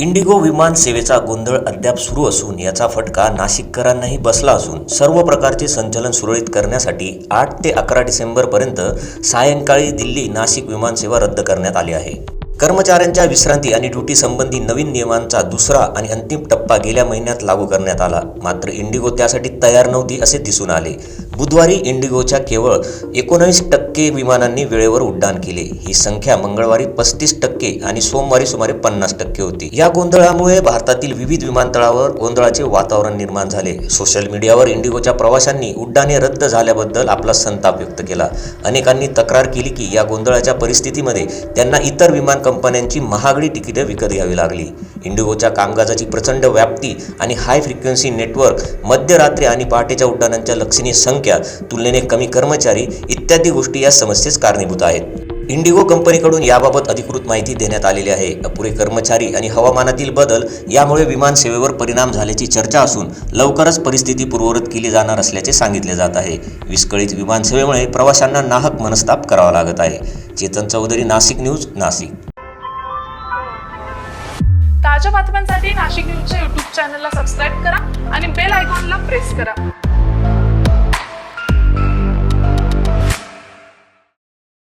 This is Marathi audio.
इंडिगो विमान सेवेचा गोंधळ अद्याप सुरू असून याचा फटका नाशिककरांनाही बसला असून सर्व प्रकारचे संचलन सुरळीत करण्यासाठी आठ ते अकरा डिसेंबरपर्यंत सायंकाळी दिल्ली नाशिक विमानसेवा रद्द करण्यात आली आहे. कर्मचाऱ्यांच्या विश्रांती आणि ड्युटी संबंधी नवीन नियमांचा दुसरा आणि अंतिम टप्पा गेल्या महिन्यात लागू करण्यात आला. मात्र इंडिगो त्यासाठी तयार नव्हती असे दिसून आले. बुधवारी इंडिगोच्या केवळ एकोणवीस टक्के विमानांनी वेळेवर उड्डाण केले. ही संख्या मंगळवारी पस्तीस टक्के आणि सोमवारी सुमारे पन्नास टक्के होती. या गोंधळामुळे भारतातील विविध विमानतळावर गोंधळाचे वातावरण निर्माण झाले. सोशल मीडियावर इंडिगोच्या प्रवाशांनी उड्डाणे रद्द झाल्याबद्दल आपला संताप व्यक्त केला. अनेकांनी तक्रार केली की या गोंधळाच्या परिस्थितीमध्ये त्यांना इतर विमान कंपन्यांची महागडी तिकीटं विकत घ्यावी लागली. इंडिगोच्या कामकाजाची प्रचंड व्याप्ती आणि हाय फ्रिक्वेन्सी नेटवर्क मध्यरात्री आणि पहाटेच्या उड्डाणांच्या लक्षणीय संख्या तुलनेने कमी कर्मचारी इत्यादी गोष्टी या समस्येस कारणीभूत आहेत. इंडिगो कंपनीकडून याबाबत अधिकृत माहिती देण्यात आलेली आहे. अपुरे कर्मचारी आणि हवामानातील बदल यामुळे विमान सेवेवर परिणाम झाल्याची चर्चा असून लवकरच परिस्थिती पूर्ववत केली जाणार असल्याचे सांगितले जात आहे. विस्कळीत विमानसेवेमुळे प्रवाशांना नाहक मनस्ताप करावा लागत आहे. चेतन चौधरी नाशिक न्यूज नाशिक. ताज्या बातम्यांसाठी नाशिक न्यूजच्या युट्यूब चॅनलला सबस्क्राईब करा आणि बेल आयकॉनला प्रेस करा.